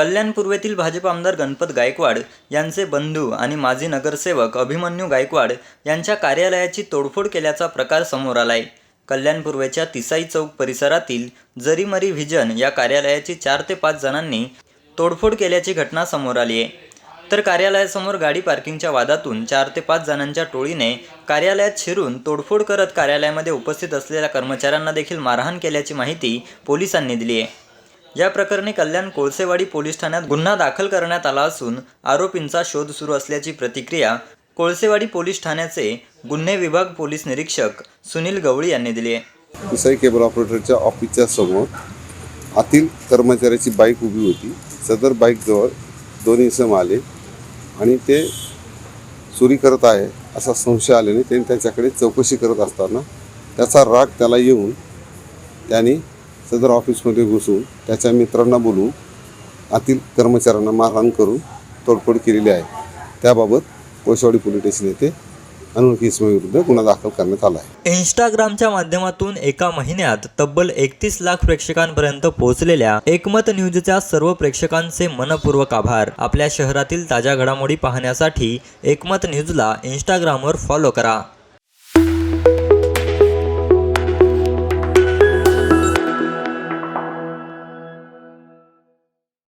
कल्याण पूर्वेतील भाजप आमदार गणपत गायकवाड यांचे बंधू आणि माजी नगरसेवक अभिमन्यू गायकवाड यांच्या कार्यालयाची तोडफोड केल्याचा प्रकार समोर आलाय. कल्याण पूर्वेच्या तिसाई चौक परिसरातील जरीमरी व्हिजन या कार्यालयाची चार ते पाच जणांनी तोडफोड केल्याची घटना समोर आली आहे. तर कार्यालयासमोर गाडी पार्किंगच्या वादातून चार ते पाच जणांच्या टोळीने कार्यालयात शिरून तोडफोड करत कार्यालयामध्ये उपस्थित असलेल्या कर्मचाऱ्यांना देखील मारहाण केल्याची माहिती पोलिसांनी दिली आहे. या प्रकरणी कल्याण कोळसेवाडी पोलीस ठाण्यात गुन्हा दाखल करण्यात आला असून आरोपींचा शोध सुरू असल्याची प्रतिक्रिया कोळसेवाडी पोलीस ठाण्याचे गुन्हे विभाग पोलीस निरीक्षक सुनील गवळी यांनी दिली आहे. कुसाई केबल ऑपरेटरच्या ऑफिसच्या समोर आतील कर्मचाऱ्याची बाईक उभी होती. सदर बाईकजवळ दोन इसम आले आणि ते चोरी करत आहे असा संशय आल्याने त्यांनी त्याच्याकडे चौकशी करत असताना त्याचा राग त्याला येऊन त्यांनी सदर ऑफिसमध्ये घुसून त्याच्या मित्रांना बोलू आतील कर्मचाऱ्यांना मारहाण करून तोडफोड केलेली आहे. त्याबाबत कोळशेवाडी पोलीस स्टेशन येथे अनोळखी इसमाविरुद्ध गुन्हा दाखल करण्यात आला आहे. इंस्टाग्रामच्या माध्यमातून एका महिन्यात तब्बल एकतीस लाख प्रेक्षकांपर्यंत पोहोचलेल्या एकमत न्यूजच्या सर्व प्रेक्षकांचे मनपूर्वक आभार. आपल्या शहरातील ताज्या घडामोडी पाहण्यासाठी एकमत न्यूजला इंस्टाग्रामवर फॉलो करा.